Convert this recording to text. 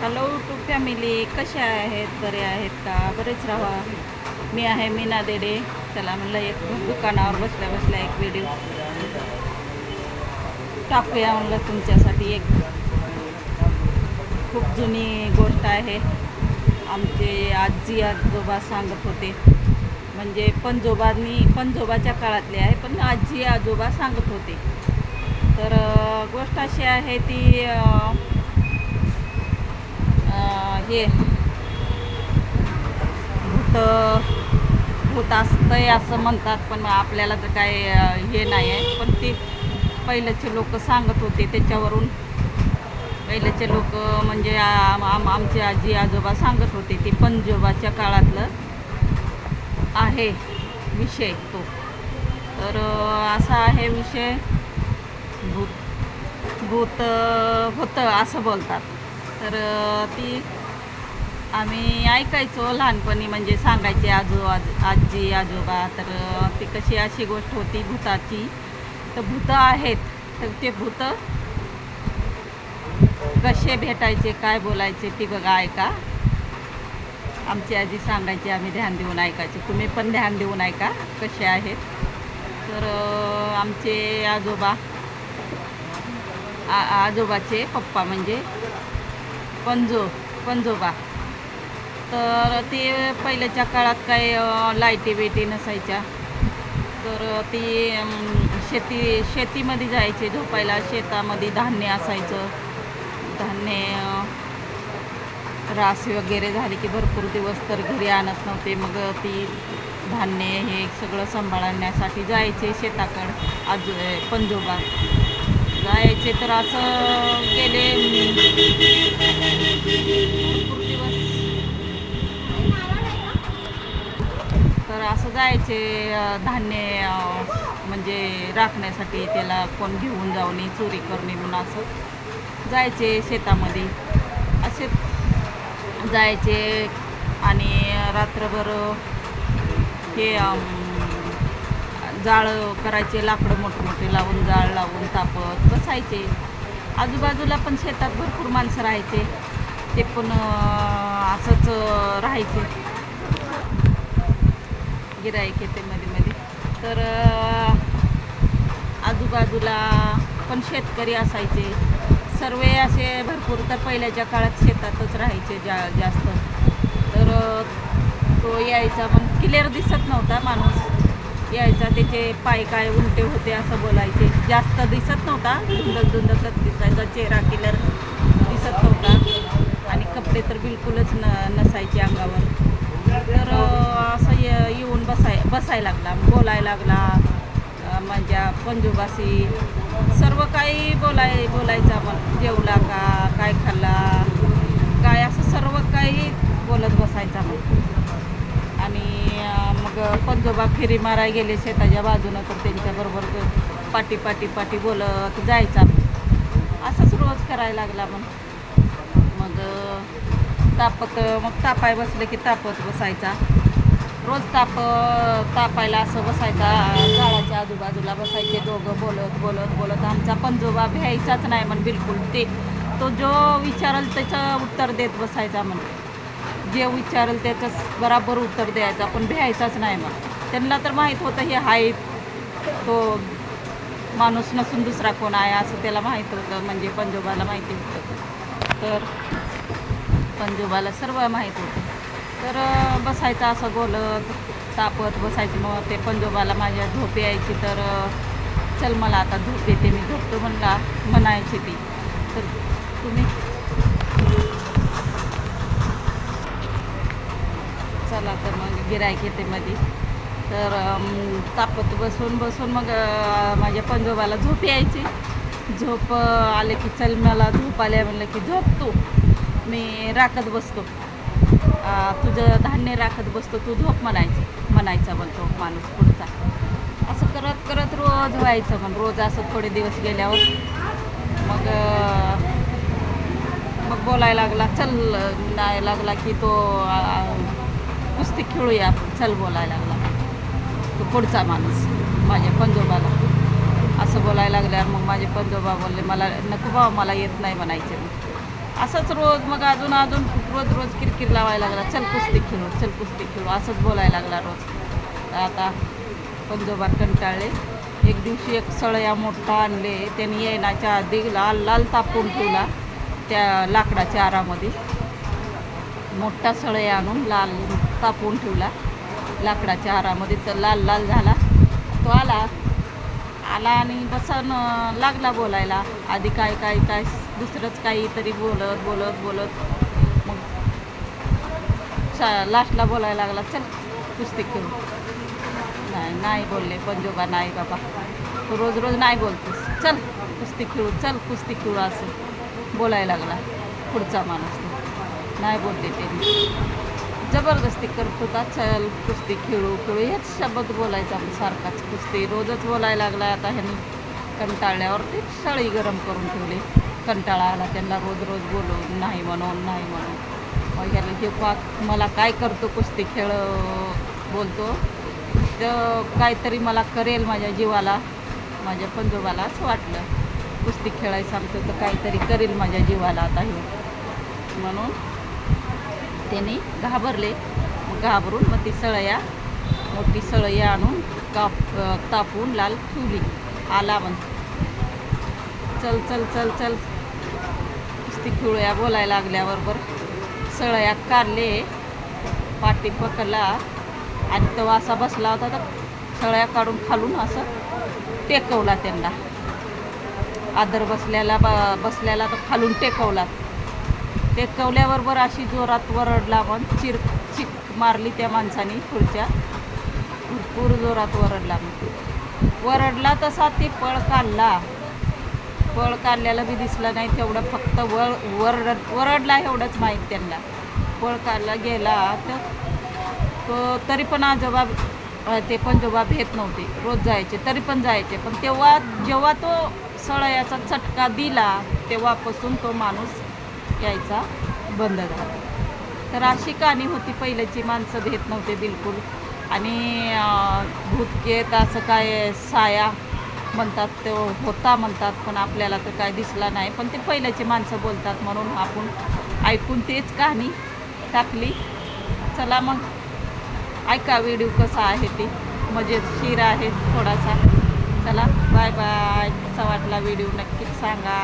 Hello to family कशा आहेत? बरे आहेत का? बरेच राहा. मी आहे मीना देडे. चला म्हणलं एक दुकानावर बसल्या बसल्या एक व्हिडिओ टाकूया म्हणलं तुमच्यासाठी एक. खूप जुनी गोष्ट आहे. आमचे आजी आजोबा सांगत होते. म्हणजे पंजोबांनी पंजोबाच्या काळातले आहे पण आजी आजोबा सांगत होते. तर गोष्ट अशी आहे ती हे. भूत भूत असतंय असं म्हणतात पण आपल्याला तर काय हे नाही आहे पण ते पहिल्याचे लोक सांगत होते त्याच्यावरून. पहिल्याचे लोक म्हणजे आम आमचे आजी आजोबा सांगत होते ते पंजोबाच्या काळातलं आहे विषय तो. तर असा आहे विषय. भूत भूत होतं असं बोलतात. तर ती आम्ही ऐकायचो लहानपणी म्हणजे सांगायचे आजो आज आजी आजोबा तर ती कशी अशी गोष्ट होती भूताची. तर भूतं आहेत तर ते भूत कसे भेटायचे काय बोलायचे ती बघा ऐका. आमची आजी सांगायची आम्ही ध्यान देऊन ऐकायचे. तुम्ही पण ध्यान देऊन ऐका कसे आहेत. तर आमचे आजोबा आ आजोबाचे पप्पा म्हणजे पंजो पंजोबा तर ते पहिल्याच्या काळात काय लाईटी बिटी नसायच्या. तर ती शेती शेतीमध्ये जायचे झोपायला. शेतामध्ये धान्य असायचं. धान्य रास वगैरे झाली की भरपूर दिवस तर घरी आणत नव्हते. मग ती धान्य हे सगळं सांभाळण्यासाठी जायचे शेताकडं. आजू पंजोबा. जायचे तर असं गेले तर असं जायचे धान्य म्हणजे राखण्यासाठी त्याला कोण घेऊन जाऊन चोरी करणे म्हणून असं जायचे शेतामध्ये. असे जायचे आणि रात्रभर हे जाळं करायचे लाकडं मोठमोठे लावून जाळ लावून तापत बसायचे. आजूबाजूला पण शेतात भरपूर माणसं राहायचे. ते पण असंच राहायचे. गिरायक येते मध्ये मध्ये. तर आजूबाजूला पण शेतकरी असायचे. सर्व असे भरपूर तर पहिल्याच्या काळात शेतातच राहायचे जा जास्त. तर तो यायचा पण क्लिअर दिसत नव्हता माणूस. यायचा त्याचे पाय काय उलटे होते असं बोलायचे. जास्त दिसत नव्हता. धुंदक धुंदकच दिसायचा चेहरा क्लिअर दिसत नव्हता. आणि कपडे तर बिलकुलच न नसायचे अंगावर. तर असं ये- येऊन बसाय बसायला लागला बोलायला लागला माझ्या पंजोबाशी. सर्व काही बोलाय बोलायचा मग जेवला का काय खाल्ला काय असं सर्व काही बोलत बसायचा मग आणि मग पंजोबा फेरी माराय गेले शेताच्या बाजूनं तर त्यांच्याबरोबर तो पाटी पाटी पाटी बोलत जायचा असंच रोज करायला लागला मग मग तापत मग तापाय बसलं की तापत बसायचा. रोज ताप तापायला असं बसायचा झाडाच्या आजूबाजूला बसायचे दोघं बोलत बोलत बोलत. आमचा पंजोबा भ्यायचाच नाही म्हण बिलकुल. ते तो जो विचारल त्याचं उत्तर देत बसायचा म्हण. जे विचारल त्याचं बराबर उत्तर द्यायचा पण भ्यायचाच नाही मग त्यांना तर माहीत होतं हे आहे तो माणूस नसून दुसरा कोण आहे असं त्याला माहीत होतं म्हणजे पंजोबाला माहिती होतं. तर पंजोबाला सर्व माहीत होतं. तर बसायचं असं बोलत तापत बसायचं. मग ते पंजोबाला माझ्या झोप यायची. तर चल मला आता झोप येते मी झोपतो म्हणला म्हणायची ती. तर तुम्ही चला तर मग गिरायक येते मध्ये तर तापत बसून बसून मग माझ्या पंजोबाला झोप यायची. झोप आले की चल मला झोप आल्या म्हणलं की झोप तू. मी राखत बसतो. तुझं धान्य राखत बसतो तू झोप म्हणायची. म्हणायचा म्हणतो माणूस पुढचा. असं करत करत रोज व्हायचं पण रोज असं थोडे दिवस गेल्यावर. मग मग बोलायला लागला चल नाही लागला की तो कुस्ती खेळूया आपण. चल बोलायला लागला. तो पुढचा माणूस माझ्या पंजोबाला. असं बोलायला लागल्यावर मग माझे पंजोबा बोलले मला नको बाबा मला येत नाही म्हणायचे असंच रोज मग अजून अजून रोज रोज किरकिर लावायला लागला. चल कुस्ती खेळू चल कुस्ती खेळू असंच बोलायला लागला रोज. आता पंजोबा कंटाळले. एक दिवशी एक सळया मोठा आणले. त्यांनी येण्याच्या आधी लाल लाल तापून ठेवला त्या लाकडाच्या आरामध्ये. मोठा सळया आणून लाल तापून ठेवला लाकडाच्या आरामध्ये. तर लाल लाल झाला. तो आला. आला आणि बसन लागला बोलायला. आधी काय काय काय दुसरंच काहीतरी बोलत बोलत बोलत. मग लास्टला बोलायला लागला चल कुस्ती खेळू. नाही नाही बोलले पंजोबा नाही बाबा. तू रोज रोज नाही बोलतोस. चल कुस्ती खेळू चल कुस्ती खेळू असं बोलायला लागला पुढचा माणूस नाही बोलते ते. जबरदस्ती करत होता चल कुस्ती खेळू खेळू. हेच शब्द बोलायचा आपण सारखाच कुस्ती. रोजच बोलायला लागला आता ह्यांनी कंटाळल्यावर ते सळी गरम करून ठेवली. कंटाळा आला त्यांना रोज रोज बोलून नाही म्हणून नाही म्हणून. मग ह्याला हे पा मला काय करतो कुस्ती खेळ? बोलतो. तर काहीतरी मला करेल माझ्या जीवाला माझ्या पंजोबाला असं वाटलं. कुस्ती खेळायचं सांगतो तर काहीतरी करेल माझ्या जीवाला आता हे. म्हणून त्यांनी घाबरले. मग घाबरून मग ती सळया मोठी सळई आणून काप तापून लाल ठेवली आला मग चल चल चल चल. कुस्ती खेळूया बोलायला लागल्याबरोबर सळया काढले पाठी पकडला आणि तो असा बसला होता तर सळया काढून खालून असं टेकवला त्यांना. आदर बसल्याला ब बसल्याला तर खालून टेकवला. ते कवल्याबरोबर अशी जोरात वरडला पण चिर चिक मारली त्या माणसाने खुर्च्या. भरपूर जोरात वरडला मग वरडला तसा ते पळ काढला. पळ काढल्याला बी दिसला नाही तेवढं फक्त वर वरड वरडला एवढंच माहीत त्यांना. पळ काढला गेला तर तो तरी पण आजोबा ते पण पंजोबा भेट नव्हते. रोज जायचे तरी पण जायचे. पण तेव्हा जेव्हा तो सळयाचा चटका दिला तेव्हापासून तो माणूस यायचा बंद झाला. तर अशी कहाणी होती पहिल्याची माणसं भेट नव्हते बिलकुल. आणि भूतके भूतकेत असं काय साया म्हणतात तो होता म्हणतात पण आपल्याला तर काय दिसला नाही. पण ते पहिल्याची माणसं बोलतात म्हणून आपण ऐकून तेच कहाणी टाकली. चला मग ऐका व्हिडिओ कसा आहे ते. मजेशीर आहे थोडासा. चला बाय बाय. कसा वाटला व्हिडिओ नक्कीच सांगा.